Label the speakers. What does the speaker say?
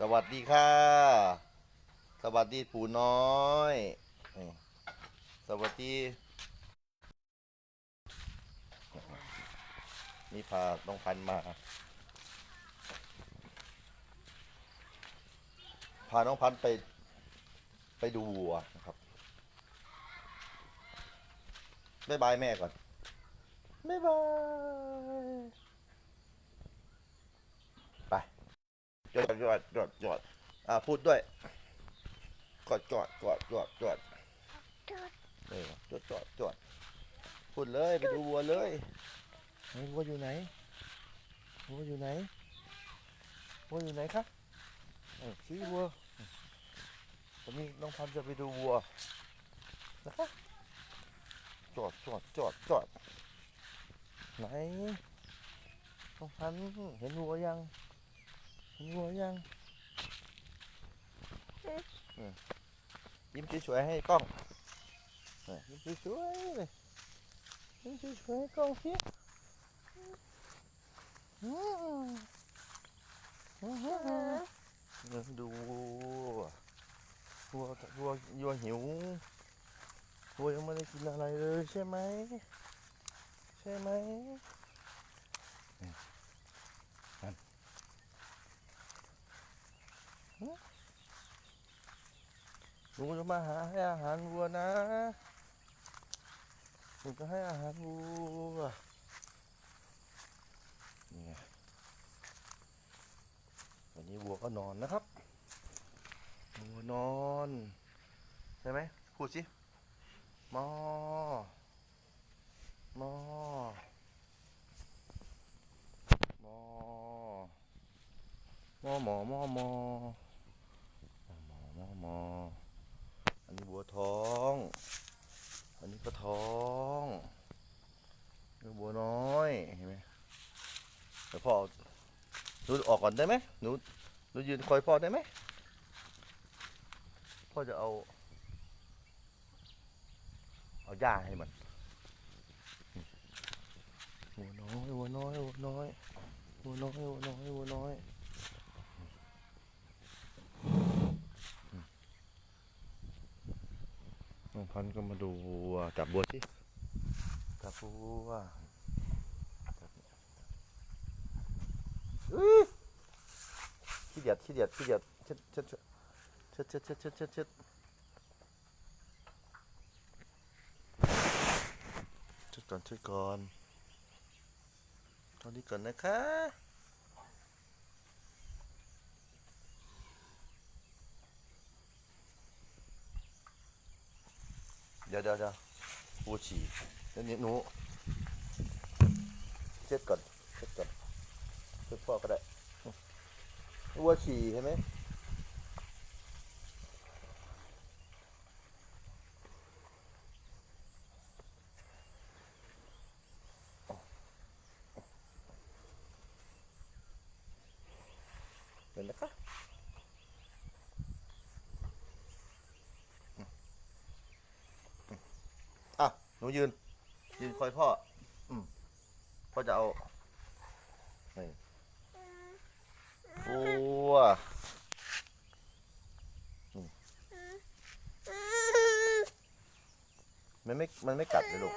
Speaker 1: สวัสดีค่ะ สวัสดีปู่น้อยนี่สวัสดีนี่พาน้องพันมา พาน้องพันไป ไปดูวัวนะครับบ๊ายบายแม่ก่อนบ๊ายบาย ไป จอดจอดจอดจอดอ่าพูดด้วยกอดจอดจอดจอดจอดเออจอดจอดจอดพูดเลยไปดูวัวเลยไหนวัวอยู่ไหนวัวอยู่ไหนวัวอยู่ไหนครับเออชี้วัวตอนนี้น้องพันจะไปดูวัวนะคะจอดจอดจอดจอดไหนน้องพันเห็นวัวยัง เห็นวัวยังอืมยิ้มสวยๆให้กล้องเออยิ้มสวยๆเลยยิ้มสวยๆให้กล้องสิอืมอืมอืมเดี๋ยวดูวัววัววัวหิววัวยังไม่ได้กินอะไรเลยใช่ไหมใช่ไหม ลุงจะมาหาให้อาหารวัวนะลุงจะให้อาหารวัวนี่ไงวันนี้วัวก็นอนนะครับวัวนอนใช่ไหมพูดสิมอมอมอมอหมอมอมอหมอมอหมอนนี้บัวท้อง อันนี้ก็ ท้องบัวน้อยเห็นไหมเดี๋ยวพ่อเอาหนูออกก่อนได้ไหมหนูหนูยืนคอยพ่อได้ไหมพ่อจะเอา เอาหญ้าให้มันบัวน้อยบัวน้อยบัวน้อยบัวน้อยบัวน้อยบัวน้อย น้องพันก็มาดูวัวจับบัวสิจับวัวขี้เดียดขี้เดียดขี้เดียดเช็ดเช็ดเช็ดเช็ดเช็ดเช็ดเช็ดเช็ดเช็ดก่อนเช็ดก่อนตอนนี้ก่อนนะคะ เดี๋ยวเดี๋ยวเดี๋ยววัวฉี่เดี๋ยวนี้หนูเช็ดก่อนเช็ดก่อนเช็ดพ่อก็ได้วัวฉี่ใช่ไหม เห็นนะคะอืมอืมอะ ห นูยืน ยืนคอยพ่อ อืมพ่อจะเอานี่วัวอืมมันไม่ มันไม่กัดเลยลูก